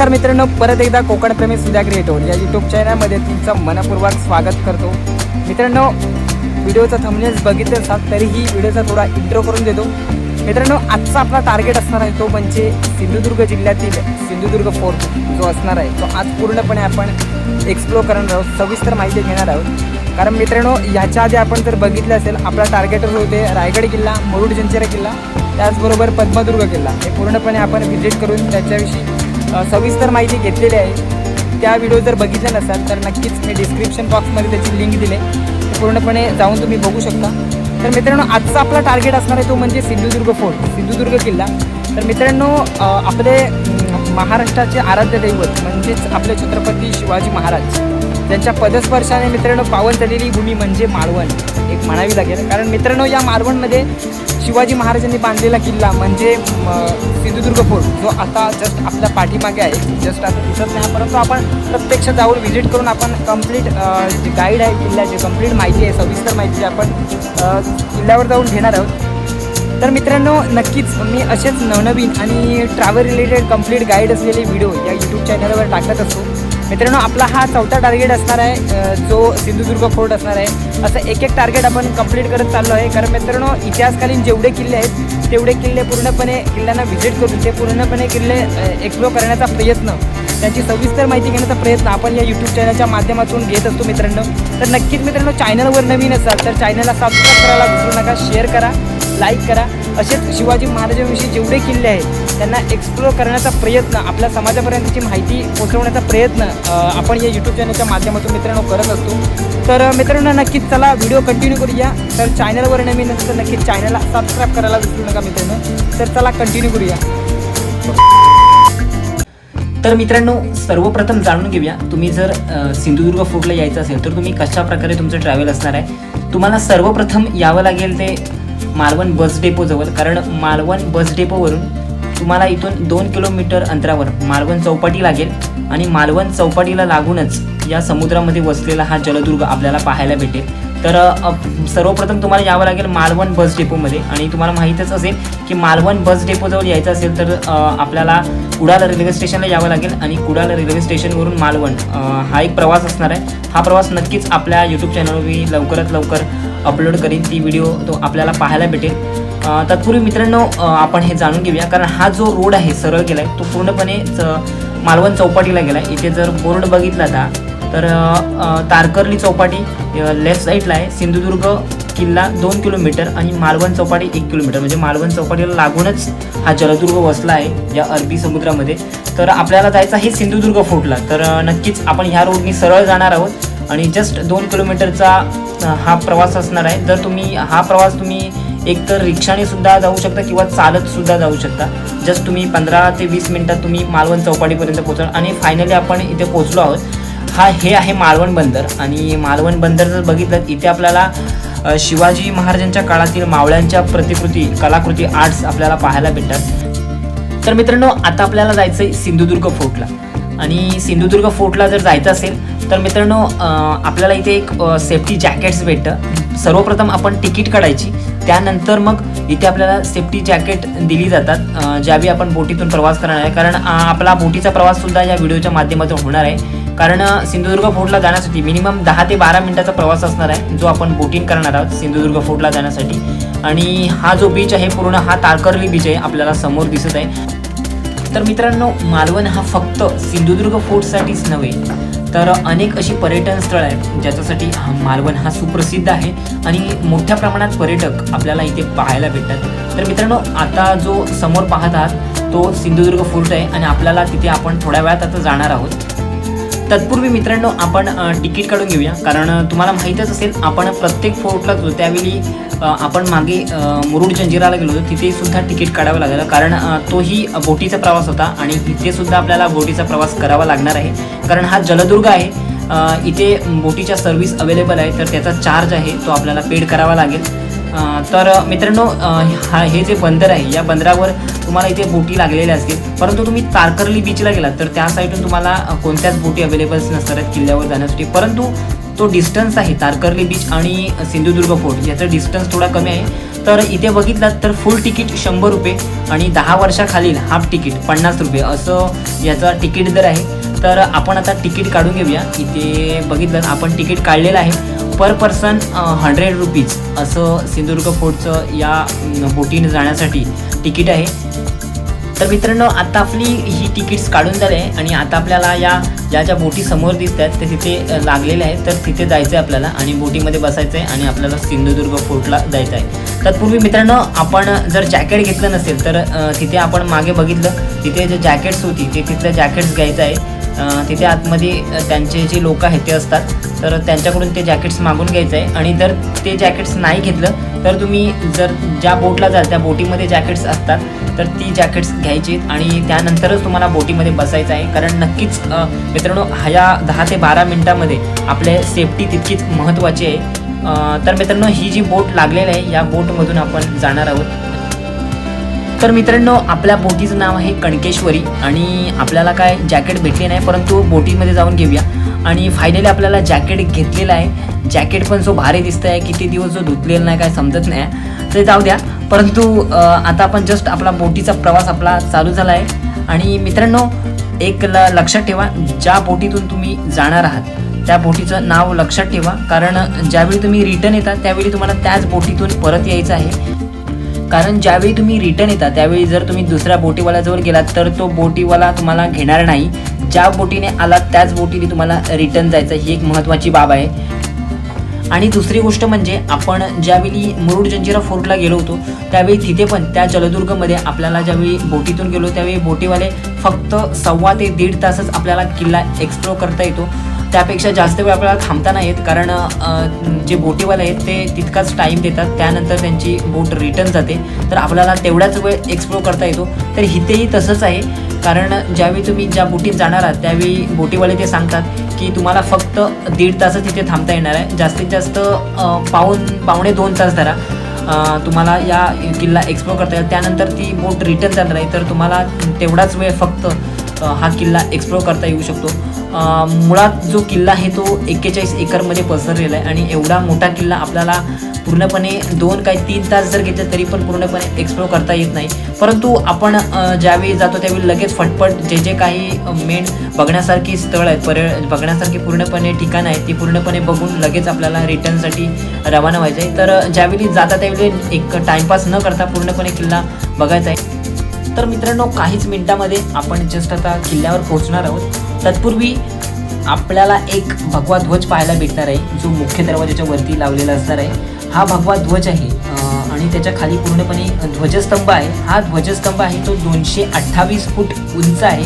नमस्कार मित्रांनो परत एकदा कोकण प्रेमी सुद्धा क्रिएटोर या यूट्यूब चॅनलमध्ये तुमचं मनपूर्वक स्वागत करतो. मित्रांनो व्हिडिओचा थंबनेल्स बघितले असाल तरीही व्हिडिओचा थोडा इंट्रो करून देतो. मित्रांनो आजचा आपला टार्गेट असणार आहे तो म्हणजे सिंधुदुर्ग जिल्ह्यातील सिंधुदुर्ग फोर्ट जो असणार आहे. तो आज पूर्णपणे आपण एक्सप्लोर करणार आहोत सविस्तर माहिती घेणार आहोत. कारण मित्रांनो ह्याच्या आधी आपण जर बघितलं असेल आपला टार्गेटर होते रायगड किल्ला मुरुड जंजिरा किल्ला त्याचबरोबर पद्मदुर्ग किल्ला. हे पूर्णपणे आपण व्हिजिट करून त्याच्याविषयी सविस्तर माहिती घेतलेली आहे. त्या व्हिडिओ जर बघितल्या नसाल तर नक्कीच मी डिस्क्रिप्शन बॉक्समध्ये त्याची लिंक दिले पूर्णपणे जाऊन तुम्ही बघू शकता. तर मित्रांनो आजचा आपला टार्गेट असणार आहे तो म्हणजे सिंधुदुर्ग फोर्ट सिंधुदुर्ग किल्ला. तर मित्रांनो आपले महाराष्ट्राचे आराध्य दैवत म्हणजेच आपले छत्रपती शिवाजी महाराज. त्यांच्या पदस्पर्शाने मित्रांनो पावन झालेली भूमी म्हणजे मालवण. एक म्हणावी लागेल. कारण मित्रांनो या मालवणमध्ये शिवाजी महाराजांनी बांधलेला किल्ला म्हणजे सिंधुदुर्ग फोर्ट जो आता जस्ट आपल्या पाठीमागे आहे. जस्ट आता दिसत नाही परंतु आपण प्रत्यक्ष जाऊन व्हिजिट करून आपण कंप्लीट जी गाईड आहे किल्ल्याची कंप्लीट माहिती आहे सविस्तर माहिती आपण किल्ल्यावर जाऊन घेणार आहोत. तर मित्रांनो नक्कीच मी असेच नवनवीन आणि ट्रॅव्हल रिलेटेड कंप्लीट गाईड असलेले व्हिडिओ या यूट्यूब चॅनलवर टाकत असतो. मित्रांनो आपला हा चौथा टार्गेट असणार आहे जो सिंधुदुर्ग फोर्ट असणार आहे. असं एक एक टार्गेट आपण कंप्लीट करत चाललो आहे. कारण मित्रांनो इतिहासकालीन जेवढे किल्ले आहेत तेवढे किल्ले पूर्णपणे किल्ल्यांना व्हिजिट करून ते पूर्णपणे किल्ले एक्सप्लोर करण्याचा प्रयत्न त्यांची सविस्तर माहिती घेण्याचा प्रयत्न आपण या यूट्यूब चॅनलच्या माध्यमातून घेत असतो मित्रांनो. तर नक्कीच मित्रांनो चॅनलवर नवीन असाल तर चॅनलला सबस्क्राईब करायला विसरू नका शेअर करा. लाईक करा. असेच शिवाजी महाराजांविषयी जेवढे किल्ले आहेत त्यांना एक्सप्लोर करण्याचा प्रयत्न आपल्या समाजापर्यंतची माहिती पोहोचवण्याचा प्रयत्न आपण या यूट्यूब चॅनलच्या माध्यमातून मित्रांनो करत असतो. तर मित्रांनो नक्कीच चला व्हिडिओ कंटिन्यू करूया. तर चॅनलवर नवीन असेल नक्कीच चॅनलला सबस्क्राईब करायला विसरू नका मित्रांनो. तर चला कंटिन्यू करूया. तर मित्रांनो सर्वप्रथम जाणून घेऊया तुम्ही जर सिंधुदुर्ग फोर्टला यायचं असेल तर तुम्ही कशा प्रकारे तुमचं ट्रॅव्हल असणार आहे? तुम्हाला सर्वप्रथम यावं लागेल ते मालवण बस डेपोजवळ कारण मालवण बस डेपोवरून तुम्हाला इथून दोन किलोमीटर अंतरावर मालवण चौपाटी लागेल. आणि मालवण चौपाटीला लागूनच या समुद्रामध्ये वसलेला हा जलदुर्ग आपल्याला पाहायला भेटेल. तर सर्वप्रथम तुम्हाला यावं लागेल मालवण बस डेपोमध्ये. आणि तुम्हाला माहीतच असेल की मालवण बस डेपोजवळ यायचं असेल तर आपल्याला कुडाल रेल्वे स्टेशनला यावं लागेल. आणि कुडाल रेल्वे स्टेशनवरून मालवण हा एक प्रवास असणार आहे. हा प्रवास नक्कीच आपल्या यूट्यूब चॅनलवर मी लवकरात लवकर अपलोड करीन ती व्हिडिओ तो आपल्याला पाहायला भेटेल. तत्पूर्वी मित्रांनो आपण हे जाणून घेऊया. कारण हा जो रोड आहे सरळ गेला आहे तो पूर्णपणे च- मालवण चौपाटीला गेला आहे इथे जर बोर्ड बघितला था तर तारकर्ली चौपाटी लेफ्ट साईडला आहे. सिंधुदुर्ग किल्ला दोन किलोमीटर आणि मालवण चौपाटी एक किलोमीटर. म्हणजे मालवण चौपाटीला लागूनच हा जलदुर्ग वसला आहे या अरबी समुद्रामध्ये. तर आपल्याला जायचं आहे सिंधुदुर्ग फोर्टला तर नक्कीच आपण ह्या रोडनी सरळ जाणार आहोत. आणि जस्ट दोन किलोमीटरचा हा प्रवास असणार आहे. जर तुम्ही हा प्रवास तुम्ही एकतर रिक्षाने सुद्धा जाऊ शकता किंवा चालत सुद्धा जाऊ शकता. जस्ट तुम्ही पंधरा ते वीस मिनिटात तुम्ही मालवण चौपाटीपर्यंत पोहोचाल आणि फायनली आपण इथे पोहोचलो आहोत. हा हे आहे मालवण बंदर. आणि मालवण बंदर जर बघितलं इथे आपल्याला शिवाजी महाराजांच्या काळातील मावळ्यांच्या प्रतिकृती कलाकृती आर्ट्स आपल्याला पाहायला भेटतात. तर मित्रांनो आता आपल्याला जायचं आहे सिंधुदुर्ग फोर्टला आणि सिंधुदुर्ग फोर्टला जर जायचं असेल तर मित्रांनो आपल्याला इथे एक सेफ्टी जॅकेट्स भेटतं. सर्वप्रथम आपण तिकीट काढायची. त्यानंतर मग इथे आपल्याला सेफ्टी जॅकेट दिली जातात ज्यावेळी आपण बोटीतून प्रवास करणार आहे. कारण आपला बोटीचा प्रवास सुद्धा या व्हिडिओच्या माध्यमातून होणार आहे. कारण सिंधुदुर्ग फोर्टला जाण्यासाठी मिनिमम दहा ते बारा मिनिटाचा प्रवास असणार आहे जो आपण बोटिंग करणार आहोत सिंधुदुर्ग फोर्टला जाण्यासाठी. आणि हा जो बीच आहे पूर्ण हा तारकर्ली बीच आहे आपल्याला समोर दिसत आहे. तर मित्रांनो मालवण हा फक्त सिंधुदुर्ग फोर्टसाठीच नव्हे तर अनेक अशी पर्यटन स्थळं आहेत ज्याच्यासाठी हा मालवण हा सुप्रसिद्ध आहे आणि मोठ्या प्रमाणात पर्यटक आपल्याला इथे पाहायला भेटतात. तर मित्रांनो आता जो समोर पाहत आहात तो सिंधुदुर्ग फोर्ट आहे आणि आपल्याला तिथे आपण थोड्या वेळात आता जाणार आहोत. तत्पूर्वी मित्रांनो आपण तिकीट काढून घेऊया. कारण तुम्हाला माहीतच असेल आपण प्रत्येक फोर्टला जो त्यावेळी आपण मागे मुरुड जंजिराला गेलो होतो. तिथे सुद्धा तिकीट काढावं लागलं. कारण तोही बोटीचा प्रवास होता आणि तिथेसुद्धा आपल्याला बोटीचा प्रवास करावा लागणार आहे. कारण हा जलदुर्ग आहे. इथे बोटीच्या सर्व्हिस अवेलेबल आहे. तर त्याचा चार्ज आहे. तो आपल्याला पेड करावा लागेल. तर मित्रांनो हा हे जे बंदर आहे या बंदरावर तुम्हाला इथे बोटी लागलेल्या असतील. परंतु तुम्ही तारकर्ली बीचला गेलात तर त्या साईडून तुम्हाला कोणत्याच बोटी अवेलेबल नसतात किल्ल्यावर जाण्यासाठी. परंतु तो डिस्टन्स आहे तारकर्ली बीच आणि सिंधुदुर्ग फोर्ट याचा डिस्टन्स थोडा कमी आहे. तर इथे बघितलात तर फुल तिकीट शंभर रुपये आणि दहा वर्षाखालील हाफ तिकीट पन्नास रुपये असं याचा तिकीट दर आहे. तर आपण आता तिकीट काढून घेऊया. इथे बघितलं आपण तिकीट काढलेलं आहे. पर पर्सन हंड्रेड रुपीज असं सिंधुदुर्ग फोर्टचं या बोटीने जाण्यासाठी तिकीट आहे. तर मित्रांनो आता आपली ही तिकीट्स काढून झाले आहे आणि आता आपल्याला या ज्या ज्या बोटी समोर दिसत आहेत ते तिथे लागलेले आहेत. तर तिथे जायचं आहे आपल्याला आणि बोटीमध्ये बसायचं आहे आणि आपल्याला सिंधुदुर्ग फोर्टला जायचं आहे तत्पूर्वी मित्रांनो आपण जर जॅकेट घेतलं नसेल तर तिथे आपण मागे बघितलं तिथे जे जॅकेट्स होती ते तिथलं जॅकेट्स घ्यायचं आहे. तिथे आतमध्ये त्यांचे जे लोक आहेत ते असतात. तर त्यांच्याकडून ते जॅकेट्स मागून घ्यायचं आहे आणि जर ते जॅकेट्स नाही घेतलं तर तुम्ही जर ज्या बोटला जाल त्या बोटीमध्ये जॅकेट्स असतात. तर ती जॅकेट्स घ्यायची. आणि त्यानंतरच तुम्हाला बोटीमध्ये बसायचं आहे. कारण नक्कीच मित्रांनो ह्या दहा ते बारा मिनटामध्ये आपल्या सेफ्टी तितकीच महत्त्वाची आहे. तर मित्रांनो ही जी बोट लागलेली आहे या बोटमधून आपण जाणार आहोत. तर मित्रांनो आपल्या बोटीचं नाव आहे कणकेश्वरी आणि आपल्याला काय जॅकेट भेटले नाही परंतु बोटीमध्ये जाऊन घेऊया. आणि फायनली आपल्याला जॅकेट घेतलेलं आहे. जॅकेट पण जो भारी दिसत आहे किती दिवस जो धुतलेला नाही काय समजत नाही. ते जाऊ द्या परंतु आता आपण जस्ट आपला बोटीचा प्रवास आपला चालू झाला आहे. आणि मित्रांनो एक ल लक्षात ठेवा ज्या बोटीतून तुम्ही जाणार आहात त्या बोटीचं नाव लक्षात ठेवा. कारण ज्यावेळी तुम्ही रिटर्न येता त्यावेळी तुम्हाला त्याच बोटीतून परत यायचं आहे. कारण ज्यावेळी तुम्ही रिटर्न येता त्यावेळी जर तुम्ही दुसऱ्या बोटीवाल्याजवळ गेलात तर तो बोटीवाला तुम्हाला घेणार नाही. ज्या बोटीने आलात त्याच बोटीने तुम्हाला रिटर्न जायचं ही एक महत्त्वाची बाब आहे. आणि दुसरी गोष्ट म्हणजे आपण ज्यावेळी मुरुड जंजिरा फोर्टला गेलो होतो त्यावेळी तिथे पण त्या जलदुर्गमध्ये आपल्याला ज्यावेळी बोटीतून गेलो त्यावेळी बोटीवाले फक्त सव्वा ते दीड तासच आपल्याला किल्ला एक्सप्लोर करता येतो. त्यापेक्षा जास्त वेळ आपल्याला थांबता नाही येत कारण जे बोटीवाले आहेत ते तितकाच टाईम देतात त्यानंतर त्यांची बोट रिटर्न जाते. तर आपल्याला तेवढाच वेळ एक्सप्लोर करता येतो. तर इथेही तसंच आहे. कारण ज्यावेळी तुम्ही ज्या बोटीत जाणार आहात त्यावेळी बोटीवाले ते सांगतात की तुम्हाला फक्त दीड तासच तिथे थांबता येणार आहे. जास्तीत जास्त पाऊन पावणे दोन तास धरा. तुम्हाला या किल्ला एक्सप्लोर करता येईल. त्यानंतर ती बोट रिटर्न जाणार आहे. तर तुम्हाला तेवढाच वेळ फक्त हा किल्ला एक्सप्लोअर करता येऊ शकतो. मुळात जो किल्ला आहे तो एक्केचाळीस एकरमध्ये पसरलेला आहे आणि एवढा मोठा किल्ला आपल्याला पूर्णपणे दोन काही तीन तास जर घेतले तरी पण पूर्णपणे एक्सप्लोर करता येत नाही. परंतु आपण ज्यावेळी जातो त्यावेळी लगेच फटफट जे जे काही मेन बघण्यासारखी स्थळ आहेत पर्य बघण्यासारखी पूर्णपणे ठिकाणं आहेत ती पूर्णपणे बघून लगेच आपल्याला रिटर्नसाठी रवाना व्हायचं आहे. तर ज्यावेळी जाता त्यावेळी एक टाईमपास न करता पूर्णपणे किल्ला बघायचा आहे. तर मित्रांनो काहीच मिनिटामध्ये आपण जस्ट आता किल्ल्यावर पोहोचणार आहोत. तत्पूर्वी आपल्याला एक भगवा ध्वज पाहायला भेटणार आहे जो मुख्य दरवाजाच्या वरती लावलेला असणार आहे. हा भगवा ध्वज आहे आणि त्याच्याखाली पूर्णपणे ध्वजस्तंभ आहे. हा ध्वजस्तंभ आहे तो दोनशे अठ्ठावीस फूट उंच आहे.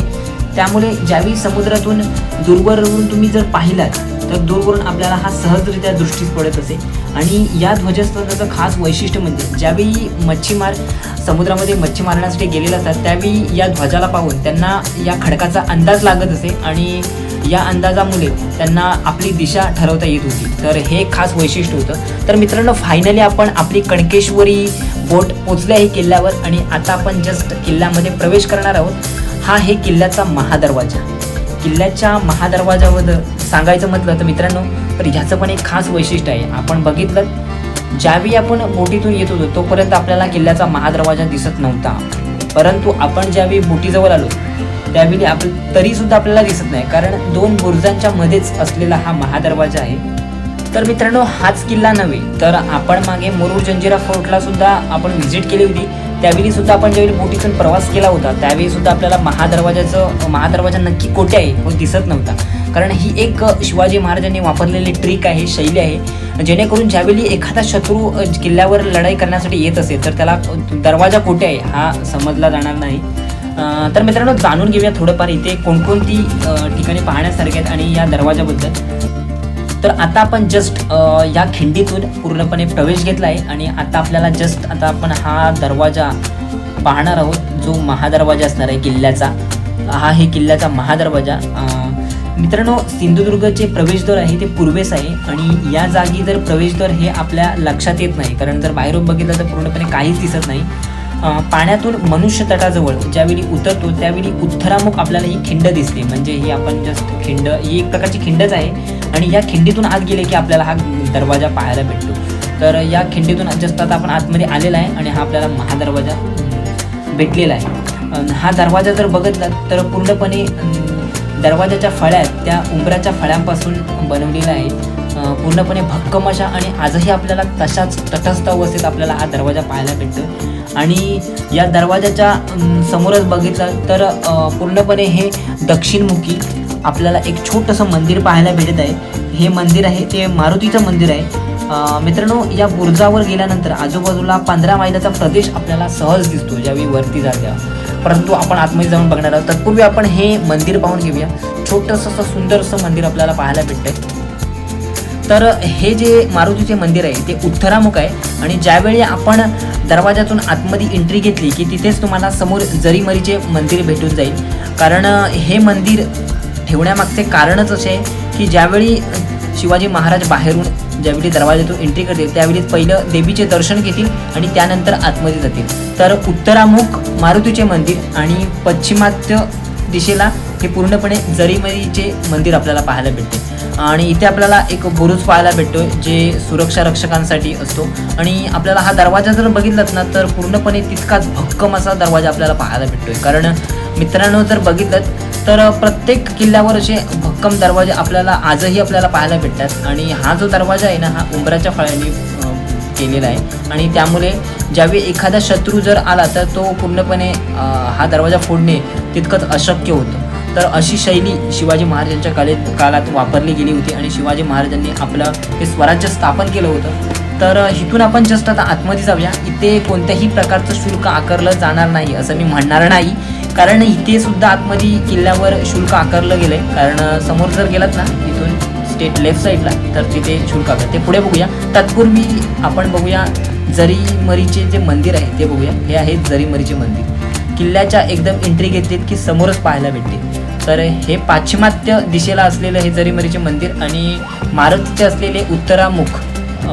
त्यामुळे ज्यावेळी समुद्रातून दूरवरून तुम्ही जर पाहिलात तर दूरवरून आपल्याला हा सहजरित्या दृष्टीस पडत असे. आणि या ध्वजस्तंभाचं खास वैशिष्ट्य म्हणजे ज्यावेळी मच्छीमार समुद्रामध्ये मच्छी मारण्यासाठी गेलेले असतात त्यावेळी या ध्वजाला पाहून त्यांना या खडकाचा अंदाज लागत असे आणि या अंदाजामुळे त्यांना आपली दिशा ठरवता येत होती. तर हे खास वैशिष्ट्य होतं. तर मित्रांनो फायनली आपण आपली कणकेश्वरी बोट पोचले आहे किल्ल्यावर आणि आता आपण जस्ट किल्ल्यामध्ये प्रवेश करणार आहोत. हा हे किल्ल्याचा महादरवाजा. किल्ल्याच्या महादरवाजावर सांगायचं म्हटलं तर मित्रांनो तर ह्याचं पण एक खास वैशिष्ट्य आहे. आपण बघितलं ज्यावेळी आपण बोटीतून येत होतो तोपर्यंत आपल्याला किल्ल्याचा महादरवाजा दिसत नव्हता. परंतु आपण ज्यावेळी बोटीजवळ आलो त्यावेळी आप तरीसुद्धा आपल्याला दिसत नाही. कारण दोन बुरुजांच्या मध्येच असलेला हा महादरवाजा आहे. तर मित्रांनो हाच किल्ला नव्हे तर आपण मागे मुरुड जंजिरा फोर्टला सुद्धा आपण व्हिजिट केली होती. त्यावेळी सुद्धा आपण ज्यावेळी बोटीतून प्रवास केला होता त्यावेळी सुद्धा आपल्याला महादरवाजाचं महादरवाजा नक्की कोठे आहे हो दिसत नव्हता. कारण ही एक शिवाजी महाराजांनी वापरलेली ट्रिक आहे शैली आहे. जेणेकरून ज्यावेळी एखादा शत्रू किल्ल्यावर लढाई करण्यासाठी येत असेल तर त्याला दरवाजा कोठे आहे हा समजला जाणार नाही. तर मित्रांनो जाणून घेऊया थोडंफार इथे कोणकोणती ठिकाणी पाहण्यासारखे आहेत आणि या दरवाजाबद्दल. तर आता आपण जस्ट या खिंडीतून पूर्णपणे प्रवेश घेतला आहे आणि आता आपल्याला जस्ट आता आपण हा दरवाजा पाहणार आहोत जो महादरवाजा असणार आहे किल्ल्याचा. हा हे किल्ल्याचा महादरवाजा. अं, मित्रांनो सिंधुदुर्गचे प्रवेशद्वार आहे ते पूर्वेस आहे आणि या जागी जर प्रवेशद्वार हे आपल्या लक्षात येत नाही कारण जर बाहेरून बघितलं तर पूर्णपणे काहीच दिसत नाही. पाण्यातून मनुष्य तटाजवळ ज्यावेळी उतरतो त्यावेळी उत्तरामुख आपल्याला ही खिंड दिसते. म्हणजे ही आपण जस्ट खिंड ही एक प्रकारची खिंडच आहे. आणि या खिंडीतून आत गेले की आपल्याला हा दरवाजा पाहायला भेटतो. तर या खिंडीतून जस्ट आता आपण आतमध्ये आलेला आहे आणि हा आपल्याला महादरवाजा भेटलेला आहे. हा दरवाजा जर बघितला तर पूर्णपणे दरवाजाच्या फळ्या आहेत त्या उंबराच्या फळ्यांपासून बनवलेला आहे. पूर्णपणे भक्कम अशा आणि आजही आपल्याला तशाच तटस्थ अवस्थेत आपल्याला हा दरवाजा पाहायला भेटतो आणि या दरवाजाच्या समोरच बघितलं तर पूर्णपणे हे दक्षिणमुखी आपल्याला एक छोटंसं मंदिर पाहायला भेटत आहे. हे मंदिर आहे ते मारुतीचं मंदिर आहे. मित्रांनो या बुर्जावर गेल्यानंतर आजूबाजूला पंधरा मैलाचा प्रदेश आपल्याला सहज दिसतो ज्यावेळी वरती जात्या. परंतु आपण आतमध्ये जाऊन बघणार आहोत. तत्पूर्वी आपण हे मंदिर पाहून घेऊया. छोटंसं असं सुंदरसं मंदिर आपल्याला पाहायला भेटतंय. तर हे जे मारुतीचे मंदिर आहे ते उत्तरामुख आहे. आणि ज्यावेळी आपण दरवाजातून आतमध्ये एंट्री घेतली की तिथेच तुम्हाला समोर जरीमरीचे मंदिर भेटून जाईल. कारण हे मंदिर ठेवण्यामागचे कारणच असे आहे की ज्यावेळी शिवाजी महाराज बाहेरून ज्यावेळी दरवाजातून एंट्री करतील त्यावेळी पहिलं देवीचे दर्शन घेतील आणि त्यानंतर आतमध्ये जातील. तर उत्तरामुख मारुतीचे मंदिर आणि पश्चिमात्य दिशेला हे पूर्णपणे जरीमरीचे मंदिर आपल्याला पाहायला भेटते. आणि इथे आपल्याला एक बुरुज पाहायला भेटतो जे सुरक्षा रक्षकांसाठी असतो. आणि आपल्याला हा दरवाजा जर बघितलात ना तर पूर्णपणे तितकाच भक्कम असा दरवाजा आपल्याला पाहायला भेटतोय. कारण मित्रांनो जर बघितलं तर प्रत्येक किल्ल्यावर असे भक्कम दरवाजे आपल्याला आजही आपल्याला पाहायला भेटतात. आणि हा जो दरवाजा आहे ना हा उंबराच्या फळ्यांनी केलेला आहे. आणि त्यामुळे ज्यावेळी एखादा शत्रू जर आला तर तो पूर्णपणे हा दरवाजा फोडणे तितकंच अशक्य होतं. तर अशी शैली शिवाजी महाराजांच्या काळात काळात वापरली गेली होती आणि शिवाजी महाराजांनी आपलं हे स्वराज्य स्थापन केलं होतं. तर इथून आपण जस्ट आता आतमध्ये जाऊया. इथे कोणत्याही प्रकारचं शुल्क आकारलं जाणार नाही असं मी म्हणणार नाही. कारण इथे सुद्धा आतमध्ये किल्ल्यावर शुल्क आकारलं गेलंय. कारण समोर जर गेलात ना इथून स्टेट लेफ्ट साईडला तर तिथे शुल्क आकार ते पुढे बघूया. तत्पूर्वी आपण बघूया जरीमरीचे जे मंदिर आहे ते बघूया. हे आहे जरीमरीचे मंदिर. किल्ल्याच्या एकदम एंट्री घेतलीत की समोरच पाहायला भेटते. तर हे पाश्चिमात्य दिशेला असलेलं हे जरीमरीचे मंदिर आणि मारुतीचे असलेले उत्तरामुख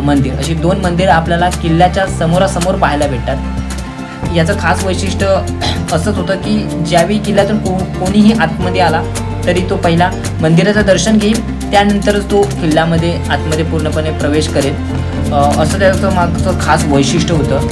मंदिर अशी दोन मंदिरं आपल्याला किल्ल्याच्या समोरासमोर पाहायला भेटतात. याचं खास वैशिष्ट्य असंच होतं की ज्यावेळी किल्ल्यातून को कोणीही आतमध्ये आला तरी तो पहिला मंदिराचं दर्शन घेईल त्यानंतरच तो किल्ल्यामध्ये आतमध्ये पूर्णपणे प्रवेश करेल. असं त्याचं मागचं खास वैशिष्ट्य होतं.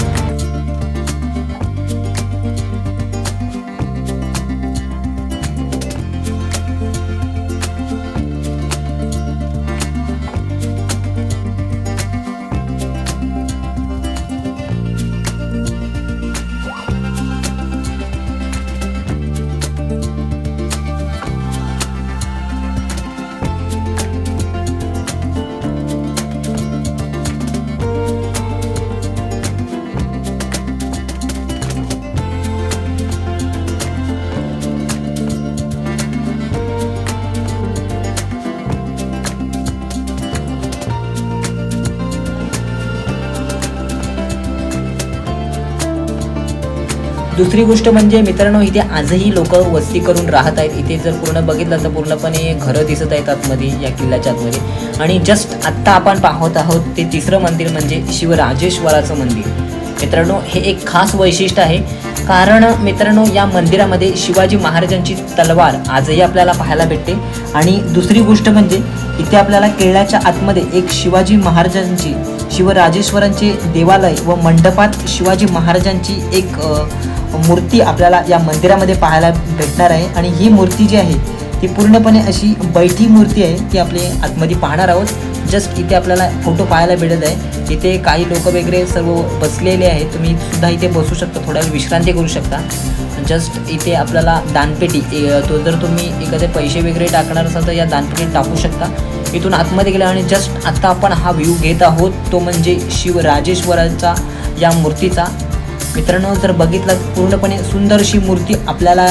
दुसरी गोष्ट म्हणजे मित्रांनो इथे आजही लोक वस्ती करून राहत आहेत. इथे जर पूर्ण बघितलं तर पूर्णपणे घरं दिसत आहेत आतमध्ये या किल्ल्याच्या आतमध्ये. आणि जस्ट आत्ता आपण पाहत आहोत ते तिसरं मंदिर म्हणजे शिवराजेश्वराचं मंदिर. मित्रांनो हे एक खास वैशिष्ट्य आहे. कारण मित्रांनो या मंदिरामध्ये शिवाजी महाराजांची तलवार आजही आपल्याला पाहायला भेटते. आणि दुसरी गोष्ट म्हणजे इथे आपल्याला किल्ल्याच्या आतमध्ये एक शिवाजी महाराजांची शिवराजेश्वरांचे देवालय व मंडपात शिवाजी महाराजांची एक मूर्ती आपल्याला या मंदिरामध्ये पाहायला भेटणार आहे. आणि ही मूर्ती जी आहे ती पूर्णपणे अशी बैठी मूर्ती आहे ती आपली आतमध्ये पाहणार आहोत. जस्ट इथे आपल्याला फोटो पाहायला भेटत आहे. इथे काही लोक वगैरे सर्व बसलेले आहेत. तुम्ही सुद्धा इथे बसू शकता थोडा वेळ विश्रांती करू शकता. जस्ट इथे आपल्याला दानपेटी तो जर तुम्ही एखादे पैसे वगैरे टाकणार असाल तर या दानपेटीत टाकू शकता. इथून आतमध्ये गेला आणि जस्ट आत्ता आपण हा व्ह्यू घेत आहोत तो म्हणजे शिवराजेश्वराचा या मूर्तीचा. मित्रांनो जर बघितलं पूर्णपणे सुंदर अशी मूर्ती आपल्याला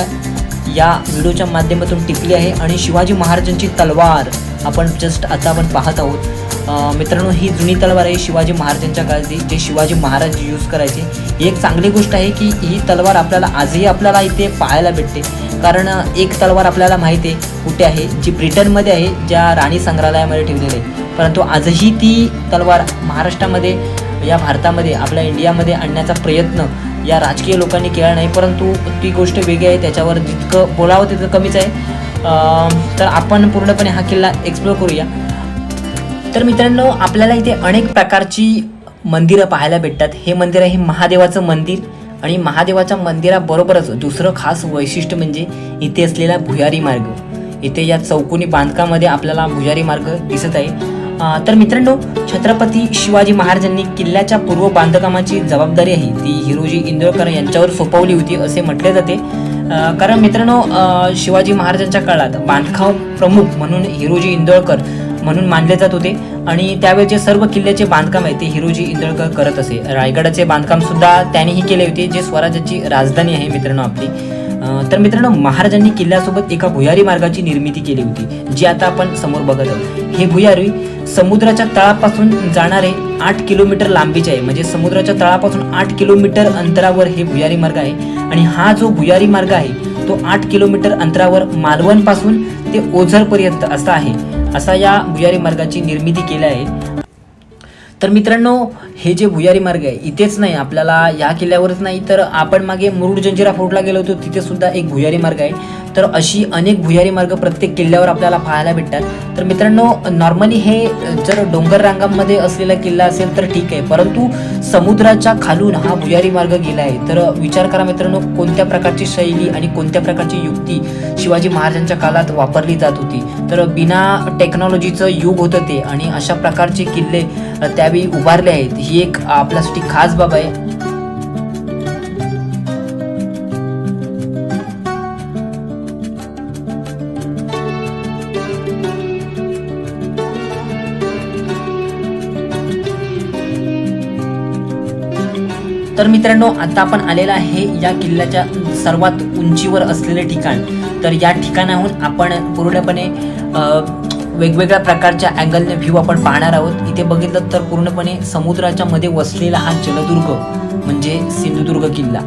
या व्हिडिओच्या माध्यमातून टिपली आहे. आणि शिवाजी महाराजांची तलवार आपण जस्ट आता आपण पाहत आहोत. मित्रांनो ही जुनी तलवार आहे शिवाजी महाराजांच्या काळातली जे शिवाजी महाराज यूज करायचे. ही एक चांगली गोष्ट आहे की ही तलवार आपल्याला आजही आपल्याला इथे पाहायला भेटते. कारण एक तलवार आपल्याला माहिती आहे कुठे आहे जी ब्रिटनमध्ये आहे ज्या राणी संग्रहालयामध्ये ठेवलेली आहे. परंतु आजही ती तलवार महाराष्ट्रामध्ये या भारतामध्ये आपल्या इंडियामध्ये आणण्याचा प्रयत्न या राजकीय लोकांनी केला नाही परंतु ती गोष्ट वेगळी आहे त्याच्यावर जितकं बोलावं तितकं कमीच आहे. तर आपण पूर्णपणे हा किल्ला एक्सप्लोर करूया. तर मित्रांनो आपल्याला इथे अनेक प्रकारची मंदिरं पाहायला भेटतात. हे मंदिर आहे महादेवाचं मंदिर आणि महादेवाच्या मंदिराबरोबरच दुसरं खास वैशिष्ट्य म्हणजे इथे असलेला भुयारी मार्ग. इथे या चौकोनी बांधकामामध्ये आपल्याला भुयारी मार्ग दिसत आहे. तर मित्रांनो छत्रपती शिवाजी महाराजांनी किल्ल्याच्या पूर्व बांधकामाची जबाबदारी आहे. ती हिरोजी इंदोळकर यांच्यावर सोपवली होती असे म्हटले जाते. कारण मित्रांनो शिवाजी महाराजांच्या काळात बांधकाम प्रमुख म्हणून हिरोजी इंदोळकर म्हणून मानले जात होते. आणि त्यावेळेचे सर्व किल्ल्याचे बांधकाम आहे ते हिरोजी इंदळकर करत असे. रायगडाचे बांधकाम सुद्धा त्यांनीही केले होते जे स्वराज्याची राजधानी आहे मित्रांनो आपली. तर मित्रांनो महाराजांनी किल्ल्यासोबत एका भुयारी मार्गाची निर्मिती केली होती जी आता आपण समोर बघत आहोत. हे भुयारी समुद्राच्या तळापासून जाणारे आठ किलोमीटर लांबीचे आहे. म्हणजे समुद्राच्या तळापासून आठ किलोमीटर अंतरावर हे भुयारी मार्ग आहे. आणि हा जो भुयारी मार्ग आहे तो आठ किलोमीटर अंतरावर मालवणपासून ते ओझरपर्यंत असा आहे. असा या भुयारी मार्गाची निर्मिती केली आहे. तर मित्रांनो हे जे भुयारी मार्ग आहे इथेच नाही आपल्याला या किल्ल्यावरच नाही तर आपण मागे मुरुड जंजिरा फोर्टला गेलो होतो तिथे सुद्धा एक भुयारी मार्ग आहे. तर अशी अनेक भुयारी मार्ग प्रत्येक किल्ल्यावर आपल्याला पाहायला भेटतात. तर मित्रांनो नॉर्मली हे जर डोंगर रांगांमध्ये असलेला किल्ला असेल तर ठीक आहे. परंतु समुद्राच्या खालून हा भुयारी मार्ग गेला आहे. तर विचार करा मित्रांनो कोणत्या प्रकारची शैली आणि कोणत्या प्रकारची युक्ती शिवाजी महाराजांच्या काळात वापरली जात होती? तर बिना टेक्नॉलॉजीचं युग होतं ते आणि अशा प्रकारचे किल्ले त्यावेळी उभारले आहेत. ही एक आपल्यासाठी खास बाब आहे. तर मित्रांनो आता आपण आलेला आहे या किल्ल्याच्या सर्वात उंचीवर असलेले ठिकाण. तर या ठिकाणाहून आपण पूर्णपणे वेगवेगळ्या प्रकारच्या अँगलने व्ह्यू आपण पाहणार आहोत. इथे बघितलं तर पूर्णपणे समुद्राच्या मध्ये वसलेला हा जलदुर्ग म्हणजे सिंधुदुर्ग किल्ला.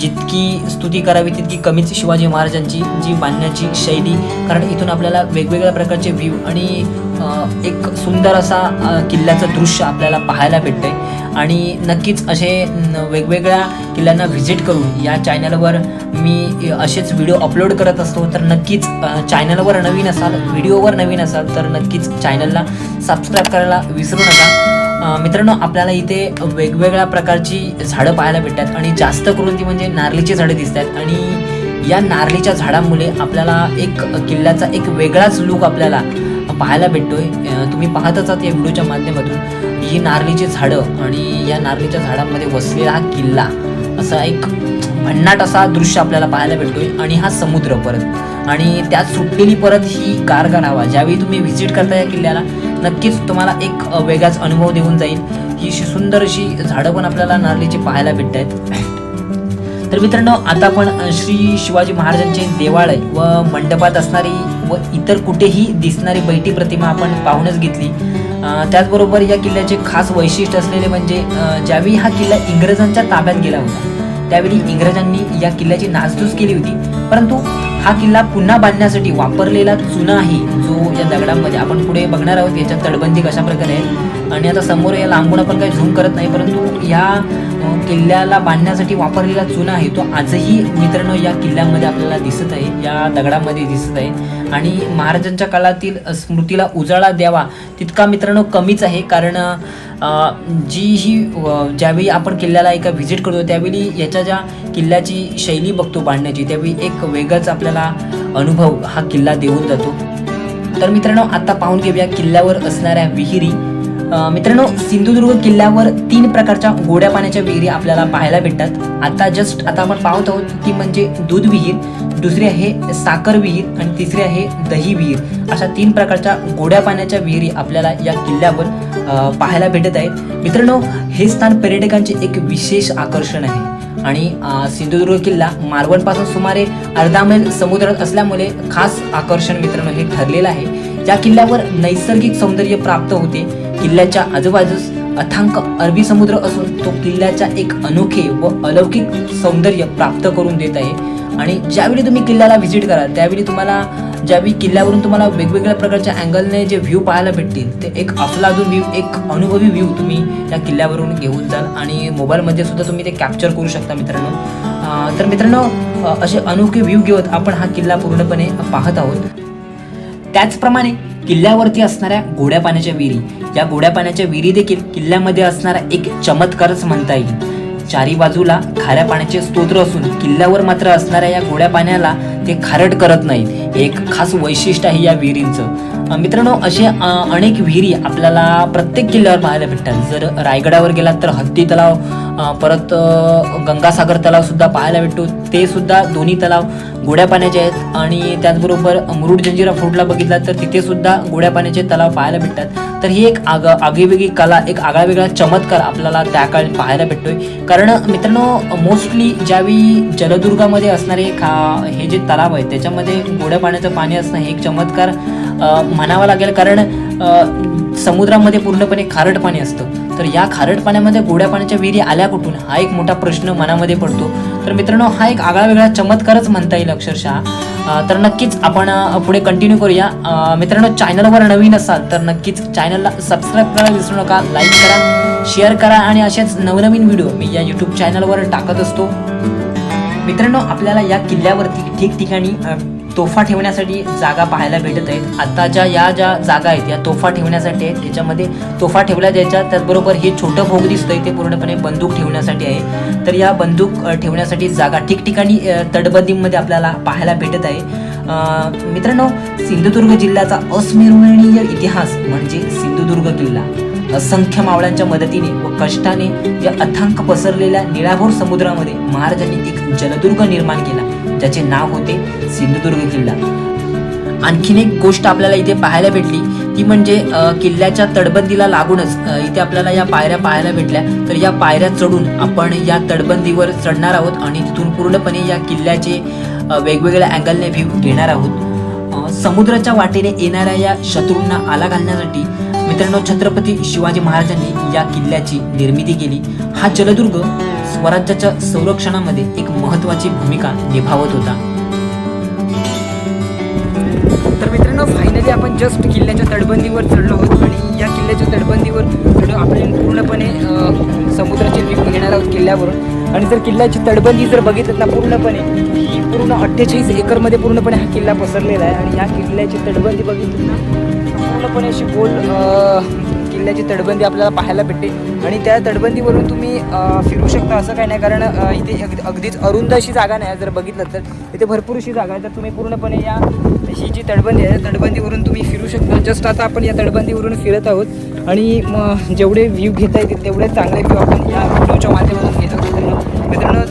जितकी स्तुती करावी तितकी कमीच शिवाजी महाराजांची जी बांधण्याची शैली. कारण इथून आपल्याला वेगवेगळ्या प्रकारचे व्ह्यू आणि एक सुंदर असा किल्ल्याचं दृश्य आपल्याला पाहायला भेटतंय. आणि नक्कीच असे वेगवेगळ्या किल्ल्यांना व्हिजिट करून या चॅनलवर मी असेच व्हिडिओ अपलोड करत असतो तर नक्कीच चॅनलवर नवीन असाल व्हिडिओवर नवीन असाल तर नक्कीच चॅनलला सबस्क्राईब करायला विसरू नका. मित्रांनो आपल्याला इथे वेगवेगळ्या प्रकारची झाडं पाहायला भेटतात आणि जास्त करून ती म्हणजे नारळीची झाडं दिसतात. आणि या नारळीच्या झाडांमुळे आपल्याला एक किल्ल्याचा एक वेगळाच लुक आपल्याला पाहायला भेटतोय. तुम्ही पाहतच आहात या व्हिडिओच्या माध्यमातून. ही नारळीची झाडं आणि या नारळीच्या झाडांमध्ये वसलेला हा किल्ला असा एक भन्नाट असा दृश्य आपल्याला पाहायला भेटतोय आणि हा समुद्र परत. आणि त्यात सुटलेली परत ही गारगार हवा ज्यावेळी तुम्ही व्हिजिट करता या किल्ल्याला नक्कीच तुम्हाला एक वेगळाच अनुभव देऊन जाईल. ही अशी सुंदर अशी झाडं पण आपल्याला नारळीची पाहायला भेटत आहेत तर मित्रांनो आता आपण श्री शिवाजी महाराजांचे देवालय व मंडपात असणारी व इतर कुठेही दिसणारी बैठी प्रतिमा आपण पाहूनच घेतली. त्याचबरोबर या किल्ल्याचे खास वैशिष्ट्य असलेले म्हणजे ज्यावेळी हा किल्ला इंग्रजांच्या ताब्यात गेला होता त्यावेळी इंग्रजांनी या किल्ल्याची नासधूस केली होती. परंतु हा किल्ला पुन्हा बांधण्यासाठी वापरलेला चुना आहे. जो या दगडांमध्ये आपण पुढे बघणार आहोत याच्यात तडबंदी कशा प्रकारे आहे. आणि आता समोर या लांबून आपण काही झूम करत नाही परंतु या किल्ल्याला बांधण्यासाठी वापरलेला चुना आहे तो आजही मित्रांनो या किल्ल्यामध्ये आपल्याला दिसत आहे या दगडामध्ये दिसत आहे. आणि महाराजांच्या काळातील स्मृतीला उजाळा द्यावा तितका मित्रांनो कमीच आहे कारण जी ही ज्यावेळी आपण किल्ल्याला एका व्हिजिट करतो त्यावेळी याच्या ज्या किल्ल्याची शैली बघतो बांधण्याची त्यावेळी एक वेगळाच आपल्याला अनुभव हा किल्ला देऊन जातो. तर मित्रांनो आता पाहून घेऊया किल्ल्यावर असणाऱ्या विहिरी. मित्रांनो सिंधुदुर्ग किल्ल्यावर तीन प्रकारच्या गोड्या पाण्याच्या विहिरी आपल्याला पाहायला भेटतात. आता जस्ट आता आपण पाहत आहोत ती म्हणजे दूध विहीर दुसरी आहे साखर विहीर आणि तिसरी आहे दही विहीर. अशा तीन प्रकारच्या गोड्या पाण्याच्या विहिरी आपल्याला या किल्ल्यावर पाहायला भेटत आहेत मित्रांनो हे स्थान पर्यटकांचे एक विशेष आकर्षण आहे. आणि सिंधुदुर्ग किल्ला मालवणपासून सुमारे अर्धा मैल समुद्रात असल्यामुळे खास आकर्षण मित्रांनो हे ठरलेलं आहे. या किल्ल्यावर नैसर्गिक सौंदर्य प्राप्त होते. किल्ल्याच्या आजूबाजूस अथांक अरबी समुद्र असून तो किल्ल्याच्या एक अनोखे व अलौकिक सौंदर्य प्राप्त करून देत आहे. आणि ज्यावेळी तुम्ही किल्ल्याला व्हिजिट कराल त्यावेळी तुम्हाला ज्यावेळी किल्ल्यावरून तुम्हाला वेगवेगळ्या प्रकारच्या अँगलने जे व्ह्यू पाहायला भेटतील ते एक अफलादून व्ह्यू एक अनुभवी व्ह्यू तुम्ही या किल्ल्यावरून घेऊन जाल आणि मोबाईलमध्ये सुद्धा तुम्ही ते कॅप्चर करू शकता मित्रांनो. तर मित्रांनो असे अनोखे व्ह्यू घेऊन आपण हा किल्ला पूर्णपणे पाहत आहोत. त्याचप्रमाणे किल्ल्यावरती असणाऱ्या गोड्या पाण्याच्या विहिरी या गोड्या पाण्याच्या विहिरी देखील किल्ल्यामध्ये असणारा एक चमत्कारच म्हणता येईल. चारी बाजूला खाऱ्या पाण्याचे स्तोत्र असून किल्ल्यावर मात्र असणाऱ्या या गोड्या पाण्याला ते खारट करत नाहीत. एक खास वैशिष्ट्य आहे या विहिरींचं. मित्रांनो असे अनेक विहिरी आपल्याला प्रत्येक किल्ल्यावर पाहायला भेटतात. जर रायगडावर गेलात तर हत्ती तलाव परत गंगासागर तलाव सुद्धा पाहायला भेटतो. ते सुद्धा दोन्ही तलाव गोड्या पाण्याचे आहेत. आणि त्याचबरोबर मुरुड जंजिरा फोर्टला बघितला तर तिथे सुद्धा गोड्या पाण्याचे तलाव पाहायला भेटतात. तर ही एक आग आगळीवेगळी कला एक आगळावेगळा चमत्कार आपल्याला त्या काळी पाहायला भेटतोय. कारण मित्रांनो मोस्टली ज्यावेळी जलदुर्गामध्ये असणारे खा हे जे तलाव आहे त्याच्यामध्ये गोड्या पाण्याचं पाणी असणं हे एक चमत्कार म्हणावं म्हणावा लागेल. कारण समुद्रामध्ये पूर्णपणे खारट पाणी असतं. तर या खारट पाण्यामध्ये गोड्या पाण्याच्या विहिरी आल्या कुठून? हा एक मोठा प्रश्न मनामध्ये पडतो. तर मित्रांनो हा एक आगळा वेगळा चमत्कारच म्हणता येईल अक्षरशः. तर नक्कीच आपण पुढे कंटिन्यू करूया. मित्रांनो चॅनलवर नवीन असाल तर नक्कीच चॅनलला सबस्क्राईब करायला विसरू नका. लाईक करा शेअर करा आणि असेच नवनवीन व्हिडिओ मी या यूट्यूब चॅनलवर टाकत असतो. मित्रांनो आपल्याला या किल्ल्यावरती ठिकठिकाणी तोफा ठेवण्यासाठी जागा पाहायला भेटत आहेत. आताच्या या ज्या जागा आहेत या तोफा ठेवण्यासाठी आहेत त्याच्यामध्ये तोफा ठेवल्या जायच्या त्याचबरोबर हे छोटं भोग दिसतंय ते पूर्णपणे बंदूक ठेवण्यासाठी आहे. तर या बंदूक ठेवण्यासाठी जागा ठिकठिकाणी तटबंदीमध्ये आपल्याला पाहायला भेटत आहे. मित्रांनो सिंधुदुर्ग जिल्ह्याचा अस्मरणीय इतिहास म्हणजे सिंधुदुर्ग किल्ला. असंख्य मावळ्यांच्या मदतीने व कष्टाने या अथांक पसरलेल्या निळाभोर समुद्रामध्ये महाराजांनी एक जलदुर्ग निर्माण केला. ज्याचे नाव होते सिंधुदुर्ग किल्ला. आणखीन एक गोष्ट आपल्याला इथे पाहायला भेटली ती म्हणजे किल्ल्याच्या तडबंदीला लागूनच इथे आपल्याला या पायऱ्या पाहायला भेटल्या. तर या पायऱ्या चढून आपण या तडबंदीवर चढणार आहोत आणि तिथून पूर्णपणे या किल्ल्याचे वेगवेगळ्या अँगलने व्ह्यू घेणार आहोत. समुद्राच्या वाटेने येणाऱ्या या शत्रूंना आला घालण्यासाठी मित्रांनो छत्रपती शिवाजी महाराजांनी या किल्ल्याची निर्मिती केली. हा जलदुर्ग स्वराज्याच्या संरक्षणामध्ये एक महत्वाची भूमिका निभावत होता. तर मित्रांनो फायनली आपण जस्ट किल्ल्याच्या तटबंदीवर चढलो आहोत आणि या किल्ल्याच्या तटबंदीवर चढलो आपण पूर्णपणे समुद्राचे व्ह्यू घेणार आहोत किल्ल्यावरून. आणि जर किल्ल्याची तटबंदी जर बघितलं ना पूर्णपणे ही पूर्ण अठ्ठेचाळीस एकरमध्ये पूर्णपणे हा किल्ला पसरलेला आहे. आणि या किल्ल्याची तटबंदी बघितली ना पूर्णपणे अशी गोल किल्ल्याची तटबंदी आपल्याला पाहायला भेटते. आणि त्या तटबंदीवरून तुम्ही फिरू शकता असं काही नाही. कारण इथे अगदी अगदीच अरुंद अशी जागा नाही जर बघितलं तर. इथे भरपूर अशी जागा आहे. तर तुम्ही पूर्णपणे या ही जी तटबंदी आहे त्या तटबंदीवरून तुम्ही फिरू शकता. जस्ट आता आपण या तटबंदीवरून फिरत आहोत. आणि मग जेवढे व्ह्यू घेता येतील तेवढे चांगले व्ह्यू आपण या व्हिडिओच्या माध्यमातून घेत आहोत.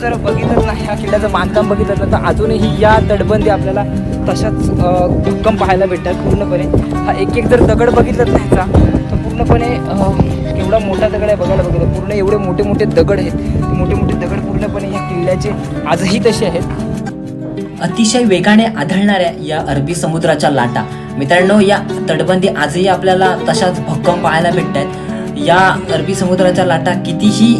जर बघितलं ना ह्या किल्ल्याचं बांधकाम बघितलं ना तर अजूनही या तटबंदी आपल्याला तशाच भक्कम पाहायला भेटतात पूर्णपणे. हा एक एक जर दगड बघितलं ना ह्याचा तर पूर्णपणे एवढा मोठा दगड आहे बघायला बघितलं. पूर्ण एवढे मोठे मोठे दगड आहेत. ते मोठे मोठे दगड पूर्णपणे या किल्ल्याचे आजही तसे आहेत. अतिशय वेगाने आढळणाऱ्या या अरबी समुद्राच्या लाटा. मित्रांनो या तटबंदी आजही आपल्याला तशाच भक्कम पाहायला भेटत आहेत या अरबी समुद्राच्या लाटा कितीही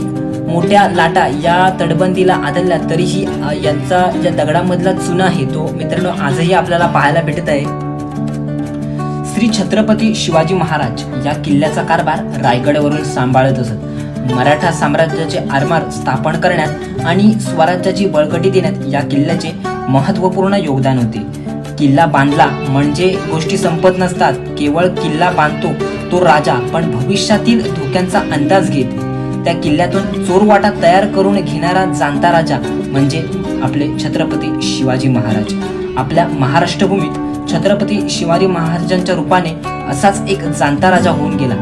मोठ्या लाटा या तटबंदीला आढळल्या तरीही यांचा ज्या दगडामधला चुना आहे तो मित्रांनो आजही आपल्याला पाहायला भेटत आहे. श्री छत्रपती शिवाजी महाराज या किल्ल्याचा कारभार रायगडवरून सांभाळत असत. मराठा साम्राज्याचे आरमार स्थापन करण्यात आणि स्वराज्याची बळकटी देण्यात या किल्ल्याचे महत्त्वपूर्ण योगदान होते. किल्ला बांधला म्हणजे गोष्टी संपत नसतात. केवळ किल्ला बांधतो तो राजा पण भविष्यातील धोक्यांचा अंदाज घेत त्या किल्ल्यातून चोरवाटा तयार करून घेणारा जाणता राजा म्हणजे आपले छत्रपती शिवाजी महाराज. आपल्या महाराष्ट्रभूमीत छत्रपती शिवाजी महाराजांच्या रूपाने असाच एक जाणता राजा होऊन गेला.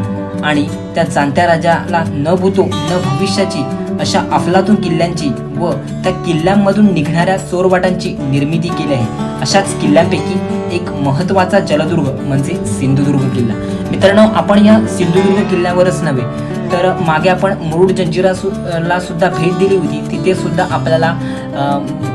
आणि त्या जाणत्या राजाला न भूतो न भविष्याची अशा अफलातून किल्ल्यांची व त्या किल्ल्यांमधून निघणाऱ्या चोरवाटांची निर्मिती केली आहे. अशाच किल्ल्यांपैकी एक महत्त्वाचा जलदुर्ग म्हणजे सिंधुदुर्ग किल्ला. मित्रांनो आपण या सिंधुदुर्ग किल्ल्यावरच नव्हे तर मागे आपण मुरुड जंजिरा सु ला सुद्धा भेट दिली होती. तिथे सुद्धा आपल्याला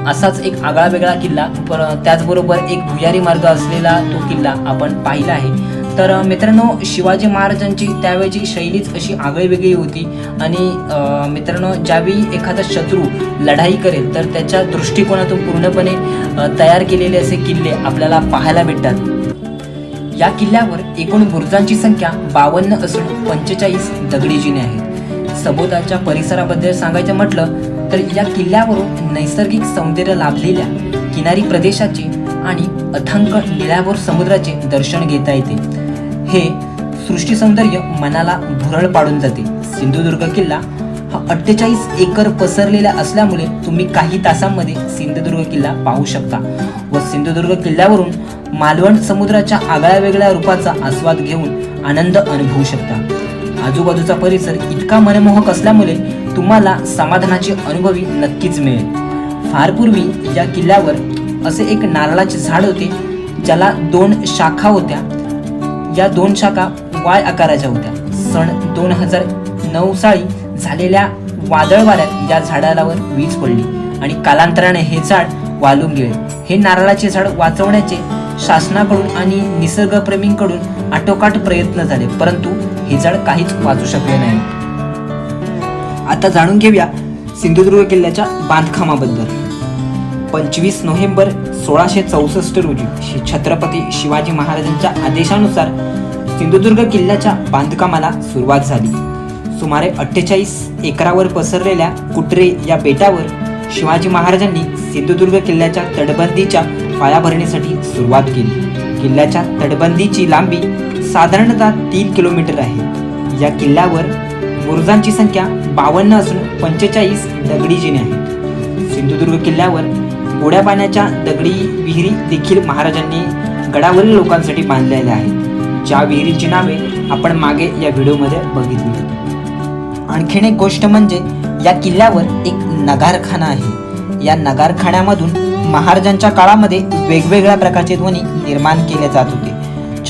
असाच एक आगळा वेगळा किल्ला पर त्याचबरोबर एक भुयारी मार्ग असलेला तो किल्ला आपण पाहिला आहे. तर मित्रांनो शिवाजी महाराजांची त्यावेळेची शैलीच अशी आगळीवेगळी होती. आणि मित्रांनो ज्यावेळी एखादा शत्रू लढाई करेल तर त्याच्या दृष्टिकोनातून पूर्णपणे तयार केलेले असे किल्ले आपल्याला पाहायला भेटतात. या किल्ल्यावर एकूण बुरुजांची संख्या बावन्न असून पंचेचाळीस दगडी जिने आहेत. सभोवतालच्या परिसराबद्दल सांगायचं म्हटलं तर या किल्ल्यावरून नैसर्गिक सौंदर्य लाभलेल्या किनारी प्रदेशाचे आणि अथंक निळ्याभोर समुद्राचे दर्शन घेता येते. हे सृष्टी सौंदर्य मनाला भुरळ पाडून जाते. सिंधुदुर्ग किल्ला हा अठ्ठेचाळीस एकर पसरलेला असल्यामुळे तुम्ही काही तासांमध्ये सिंधुदुर्ग किल्ला पाहू शकता व सिंधुदुर्ग किल्ल्यावरून मालवण समुद्राच्या आगळ्या वेगळ्या रूपाचा आस्वाद घेऊन आनंद अनुभवू शकता. आजूबाजूचा परिसर इतका मनमोहक असल्यामुळे तुम्हाला समाधानाची अनुभवी नक्कीच मिळेल. फार पूर्वी या किल्ल्यावर असे एक नारळाचे झाड होते ज्याला दोन शाखा होत्या. या दोन शाखा वाय आकाराच्या होत्या. सन दोन हजार नऊ साली झालेल्या वादळ वाऱ्यात या झाडालावर वीज पडली आणि कालांतराने हे झाड वालून गेले. हे नारळाचे झाड वाचवण्याचे शासनाकडून आणि निसर्गप्रेमींकडून आटोकाट प्रयत्न झाले परंतु हे झाड काहीच वाचू शकले नाही. आता जाणून घेऊया सिंधुदुर्ग किल्ल्याच्या बांधकामाबद्दल. पंचवीस नोव्हेंबर सोळाशे चौसष्ट रोजी श्री छत्रपती शिवाजी महाराजांच्या आदेशानुसार सिंधुदुर्ग किल्ल्याच्या बांधकामाला सुरुवात झाली. सुमारे अठ्ठेचाळीस एकरावर पसरलेल्या कुटरे या बेटावर शिवाजी महाराजांनी सिंधुदुर्ग किल्ल्याच्या तटबंदीच्या पायाभरणीसाठी सुरुवात केली. किल्ल्याच्या तटबंदीची लांबी साधारणतः तीन किलोमीटर आहे. या किल्ल्यावर बुरुजांची संख्या बावन्न असून पंचेचाळीस दगडी जिने आहेत. सिंधुदुर्ग किल्ल्यावर गोड्या पाण्याच्या दगडी विहिरी देखील महाराजांनी गडावरील लोकांसाठी बांधलेल्या आहेत. ज्या विहिरींची नावे आपण मागे या व्हिडिओमध्ये बघितली. होती आणखीन एक गोष्ट म्हणजे या किल्ल्यावर एक नगारखाना आहे. या नगारखान्यामधून महाराजांच्या काळामध्ये वेगवेगळ्या प्रकारचे ध्वनी निर्माण केले जात होते.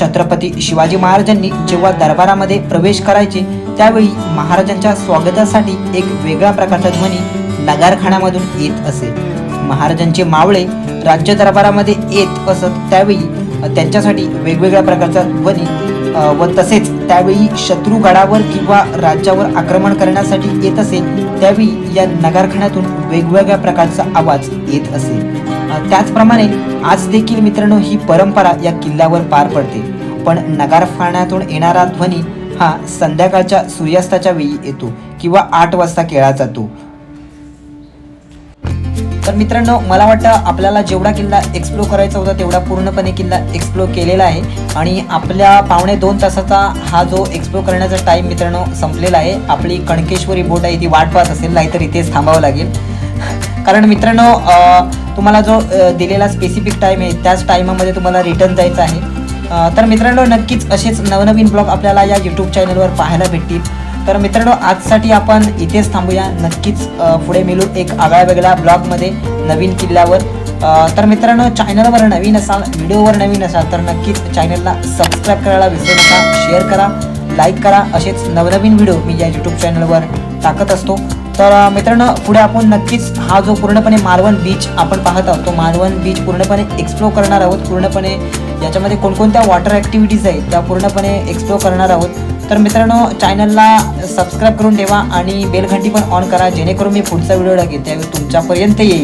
छत्रपती शिवाजी महाराजांनी जेव्हा दरबारामध्ये प्रवेश करायचे त्यावेळी महाराजांच्या स्वागतासाठी एक वेगळ्या प्रकारचा ध्वनी नगारखान्यामधून येत असे. महाराजांचे मावळे राज्य दरबारामध्ये येत असत त्यावेळी त्यांच्यासाठी वेगवेगळ्या प्रकारचा ध्वनी व तसेच त्यावेळी शत्रुगडावर किंवा राज्यावर आक्रमण करण्यासाठी येत असे त्यावेळी या नगारखान्यातून वेगवेगळ्या प्रकारचा आवाज येत असे. त्याचप्रमाणे आज देखील मित्रांनो ही परंपरा या किल्ल्यावर पार पडते. पण नगारखान्यातून येणारा ध्वनी हा संध्याकाळच्या सूर्यास्ताच्या वेळी येतो किंवा आठ वाजता केला जातो. तर मित्रांनो मला वाटतं आपल्याला जेवढा किल्ला एक्सप्लोर करायचा होता तेवढा पूर्णपणे किल्ला एक्सप्लोर केलेला आहे. आणि आपल्या पावणे दोन तासाचा हा जो एक्सप्लोर करण्याचा टाईम मित्रांनो संपलेला आहे. आपली कणकेश्वरी बोट आहे ती वाट पाहत असेल नाहीतर इथेच थांबावं लागेल. कारण मित्रांनो तुम्हाला जो दिलेला स्पेसिफिक टाईम आहे त्याच टाईमामध्ये तुम्हाला रिटर्न जायचं आहे. तर मित्रांनो नक्कीच असेच नवनवीन ब्लॉग आपल्याला या यूट्यूब चॅनलवर पाहायला भेटतील. तर मित्रांनो आजसाठी आपण इथेच थांबूया. नक्कीच पुढे मिळू एक आगळ्या वेगळ्या ब्लॉगमध्ये नवीन किल्ल्यावर. तर मित्रांनो चॅनलवर नवीन असाल व्हिडिओवर नवीन असाल तर नक्कीच चॅनलला सबस्क्राईब करायला विसरू नका शेअर करा लाईक करा. असेच नवनवीन व्हिडिओ मी या यूट्यूब चॅनलवर टाकत असतो. तर मित्रांनो पुढे आपण नक्कीच हा जो पूर्णपणे मालवण बीच आपण पाहत आहोत तो मालवण बीच पूर्णपणे एक्सप्लोर करणार आहोत. पूर्णपणे याच्यामध्ये कोणकोणत्या वॉटर ॲक्टिव्हिटीज आहेत त्या पूर्णपणे एक्सप्लोर करणार आहोत. तर मित्रांनो चॅनलला सबस्क्राईब करून ठेवा आणि बेलघंटी पण ऑन करा जेणेकरून मी पुढचा व्हिडिओ घेते त्यावेळी तुमच्यापर्यंत येईल.